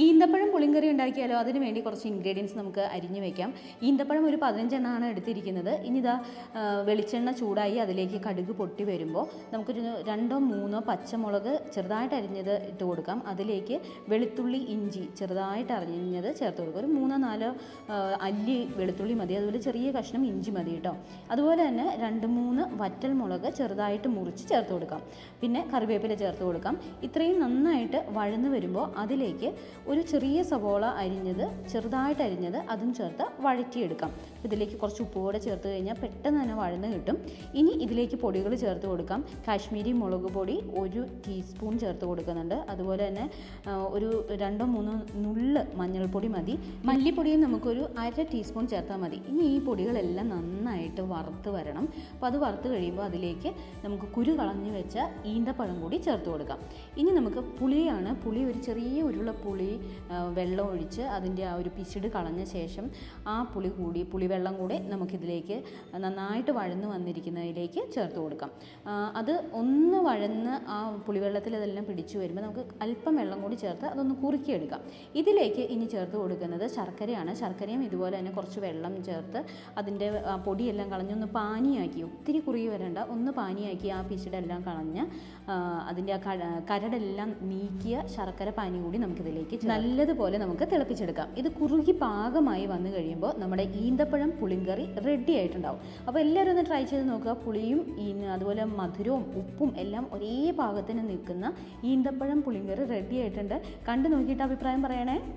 ഈന്തപ്പഴം പുളിങ്കറി ഉണ്ടാക്കിയാലോ? അതിന് വേണ്ടി കുറച്ച് ഇൻഗ്രീഡിയൻസ് നമുക്ക് അരിഞ്ഞു വയ്ക്കാം ഈന്തപ്പഴം ഒരു പതിനഞ്ചെണ്ണമാണ് എടുത്തിരിക്കുന്നത്. ഇനി ഇതാ വെളിച്ചെണ്ണ ചൂടായി അതിലേക്ക് കടുക് പൊട്ടി വരുമ്പോൾ നമുക്കൊരു രണ്ടോ മൂന്നോ പച്ചമുളക് ചെറുതായിട്ട് അരിഞ്ഞത് ഇട്ട് കൊടുക്കാം. അതിലേക്ക് വെളുത്തുള്ളി ഇഞ്ചി ചെറുതായിട്ട് അരിഞ്ഞത് ചേർത്ത് കൊടുക്കുക ഒരു മൂന്നോ നാലോ അല്ലി വെളുത്തുള്ളി മതി. അതുപോലെ ചെറിയ കഷ്ണം ഇഞ്ചി മതി കേട്ടോ. അതുപോലെ തന്നെ രണ്ട് മൂന്ന് വറ്റൽ മുളക് ചെറുതായിട്ട് മുറിച്ച് ചേർത്ത് കൊടുക്കാം. പിന്നെ കറിവേപ്പില ചേർത്ത് കൊടുക്കാം. ഇത്രയും നന്നായിട്ട് വഴന്ന് വരുമ്പോൾ അതിലേക്ക് ഒരു ചെറിയ സവോള അരിഞ്ഞത് ചെറുതായിട്ട് അരിഞ്ഞത് അതും ചേർത്ത് വഴറ്റിയെടുക്കാം. ഇതിലേക്ക് കുറച്ച് ഉപ്പ് കൂടെ ചേർത്ത് കഴിഞ്ഞാൽ പെട്ടെന്ന് തന്നെ വഴന്ന് കിട്ടും. ഇനി ഇതിലേക്ക് പൊടികൾ ചേർത്ത് കൊടുക്കാം. കാശ്മീരി മുളക് പൊടി ഒരു ടീസ്പൂൺ ചേർത്ത് കൊടുക്കുന്നുണ്ട്. അതുപോലെ തന്നെ ഒരു രണ്ടോ മൂന്നോ നുള്ള് മഞ്ഞൾപ്പൊടി മതി. മല്ലിപ്പൊടിയും നമുക്കൊരു അര ടീസ്പൂൺ ചേർത്താൽ മതി. ഇനി ഈ പൊടികളെല്ലാം നന്നായിട്ട് വറുത്ത് വരണം. അപ്പോൾ അത് വറുത്ത് കഴിയുമ്പോൾ അതിലേക്ക് നമുക്ക് കുരു കളഞ്ഞു വെച്ച ഈന്തപ്പഴം കൂടി ചേർത്ത് കൊടുക്കാം. ഇനി നമുക്ക് പുളിയാണ് പുളി ഒരു ചെറിയ ഉരുള പുളി ആ, വെള്ളം ഒഴിച്ച് അതിന്റെ ആ ഒരു പിശിട് കളഞ്ഞ ശേഷം ആ പുളി കൂടി പുളിവെള്ളം കൂടി നമുക്കിതിലേക്ക് നന്നായിട്ട് വഴന്ന് വന്നിരിക്കുന്നതിലേക്ക് ചേർത്ത് കൊടുക്കാം അത് ഒന്ന് വഴന്ന് ആ പുളിവെള്ളത്തിൽ അതെല്ലാം പിടിച്ചു വരുമ്പോൾ നമുക്ക് അല്പം വെള്ളം കൂടി ചേർത്ത് അതൊന്ന് കുറുക്കിയെടുക്കാം ഇതിലേക്ക് ഇനി ചേർത്ത് കൊടുക്കുന്നത് ശർക്കരയാണ് ശർക്കരയും ഇതുപോലെ തന്നെ കുറച്ച് വെള്ളം ചേർത്ത് അതിന്റെ പൊടിയെല്ലാം കളഞ്ഞൊന്ന് പാനിയാക്കി ഒത്തിരി കുറുകി വരേണ്ട ഒന്ന് പാനിയാക്കി ആ പിശിടെല്ലാം കളഞ്ഞ് അതിന്റെ ആ കര- കരടെല്ലാം നീക്കിയ ശർക്കര പാനി കൂടി നമുക്കിതിലേക്ക്. നല്ലതുപോലെ നമുക്ക് തിളപ്പിച്ചെടുക്കാം. ഇത് കുറുകി പാകമായി വന്നു കഴിയുമ്പോൾ നമ്മുടെ ഈന്തപ്പഴം പുളിങ്കറി റെഡി ആയിട്ടുണ്ടാവും. അപ്പോൾ എല്ലാവരും ഒന്ന് ട്രൈ ചെയ്ത് നോക്കുക. പുളിയും അതുപോലെ മധുരവും ഉപ്പും എല്ലാം ഒരേ പാകത്തിന് നിൽക്കുന്ന ഈന്തപ്പഴം പുളിങ്കറി റെഡി ആയിട്ടുണ്ട്. കണ്ടു നോക്കിയിട്ട് അഭിപ്രായം പറയണേ.